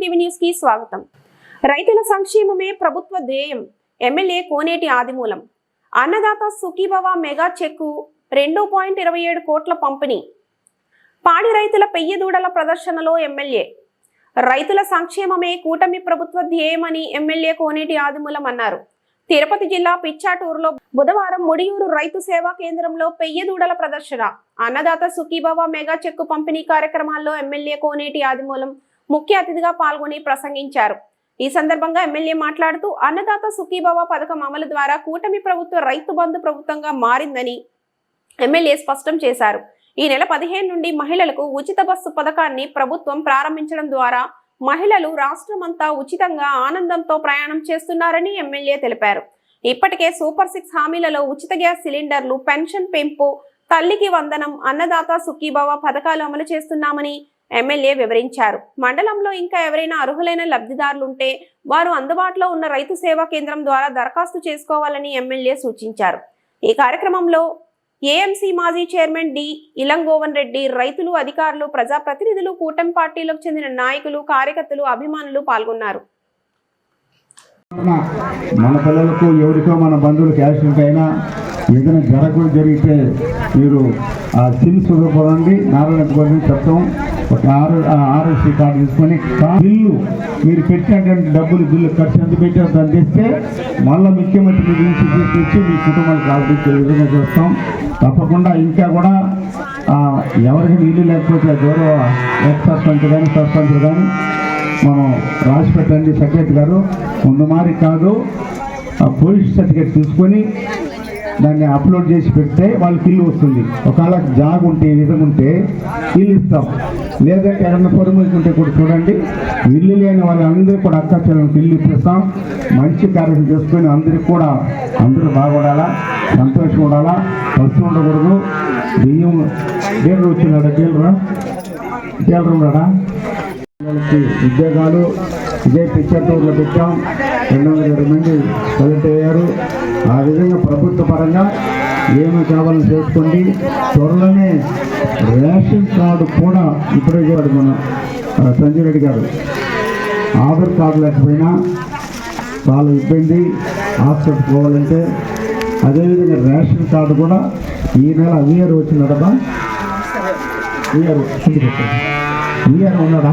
TV న్యూస్కి స్వాగతం. రైతుల సంక్షేమమే ప్రభుత్వ ధ్యేయం. MLA Koneti Adimulam. Annadata Sukhibhava mega cheque రెండు పాయింట్ ఇరవై ఏడు కోట్ల పంపిణీ. పాడి రైతుల పెయ్యదూడల ప్రదర్శనలో ఎమ్మెల్యే. రైతుల సంక్షేమమే కూటమి ప్రభుత్వ ధ్యేయమని ఎమ్మెల్యే కోనేటి ఆదిమూలం అన్నారు. తిరుపతి జిల్లా పిచ్చాటూరులో బుధవారం ముడియూరు రైతు సేవా కేంద్రంలో పెయ్యదూడల ప్రదర్శన. అన్నదాత సుఖీభవ మెగా చెక్కు పంపిణీ కార్యక్రమాల్లో ఎమ్మెల్యే కోనేటి ఆదిమూలం ముఖ్య అతిథిగా పాల్గొని ప్రసంగించారు. ఈ సందర్భంగా ఎమ్మెల్యే మాట్లాడుతూ అన్నదాత సుఖీభవ పథకం అమలు ద్వారా కూటమి ప్రభుత్వ రైతు బంధు ప్రభుత్వంగా మారిందని ఎమ్మెల్యే స్పష్టం చేశారు. ఈ నెల పదిహేను నుండి మహిళలకు ఉచిత బస్సు పథకాన్ని ప్రభుత్వం ప్రారంభించడం ద్వారా మహిళలు రాష్ట్రమంతా ఉచితంగా ఆనందంతో ప్రయాణం చేస్తున్నారని ఎమ్మెల్యే తెలిపారు. ఇప్పటికే సూపర్ సిక్స్ హామీలలో ఉచిత గ్యాస్ సిలిండర్లు పెన్షన్ పెంపు తల్లికి వందనం అన్నదాత సుఖీభవ పథకాలు అమలు చేస్తున్నామని ఎమ్మెల్యే వివరించారు. మండలంలో ఇంకా ఎవరైనా అర్హులైన లబ్ధిదారులుంటే వారు అందుబాటులో ఉన్న రైతు సేవా కేంద్రం ద్వారా దరఖాస్తు చేసుకోవాలని ఎమ్మెల్యే సూచించారు. ఈ కార్యక్రమంలో ఏఎంసీ మాజీ చైర్మన్ డి ఇలంగోవన్ రెడ్డి రైతులు అధికారులు ప్రజాప్రతినిధులు కూటమి పార్టీలకు చెందిన నాయకులు కార్యకర్తలు అభిమానులు పాల్గొన్నారు. మన పిల్లలకు ఎవరికో మన బంధువులకు యాక్సిడెంట్ అయినా ఏదైనా జరగడం జరిగితే మీరు ఆ సిమ్స్ చదువుకోండి నారాయణ చెప్తాం. ఆరు ఆర్ఎస్సీ కార్డు తీసుకొని బిల్లు మీరు పెట్టినటువంటి డబ్బులు బిల్లు ఖర్చు ఎంత పెట్టారు దాన్ని తెస్తే మళ్ళీ ముఖ్యమంత్రి మీ నుంచి తీసుకొచ్చి మీ కుటుంబానికి ఆలోచించే విధంగా చేస్తాం. తప్పకుండా ఇంకా కూడా ఎవరికి ఇల్లు లేకపోతే గౌరవ ఎక్స్ సర్పంచ్ కానీ సర్పంచ్ కానీ మనం రాసి పెట్టండి సెక్రటరీ గారు. ముందు మారి కాదు ఆ పోలీస్ సర్టిఫికేట్ తీసుకొని దాన్ని అప్లోడ్ చేసి పెడితే వాళ్ళకి ఇల్లు వస్తుంది. ఒకవేళ జాగ్ ఉంటే ఈ విధంగా ఉంటే ఇల్లు ఇస్తాం. లేదంటే ఎవరైనా పొరుములు ఉంటే కూడా చూడండి. ఇల్లు లేని వాళ్ళందరూ కూడా అక్క చెల్లెలకు ఇల్లు ఇప్పిస్తాం. మంచి కార్యక్రమం చేసుకొని అందరికి కూడా అందరూ బాగుండాలా సంతోషం ఉండాలా పస్తు ఉండకూడదు. బియ్యం డీలర్ వచ్చినాడా డీలరా డీలర్ ఉన్నాడా వాళ్ళకి ఉద్యోగాలు ఇదే పిచ్చటూరులో పెట్టాం. రెండు వందల ఇరవై మంది సెలెక్ట్ అయ్యారు. ఆ విధంగా ప్రభుత్వ పరంగా ఏమి కావాలని చేసుకోండి త్వరలోనే రేషన్ కార్డు కూడా ఇప్పుడే చెప్పాడు మన సంజయ్ రెడ్డి గారు. ఆధార్ కార్డు లేకపోయినా చాలా ఇబ్బంది. హాస్పిటల్ పోవాలంటే అదేవిధంగా రేషన్ కార్డు కూడా ఈ నెల వీఆర్ వచ్చిందటబ్బా వీఆర్ వీఆర్ ఉన్నాడా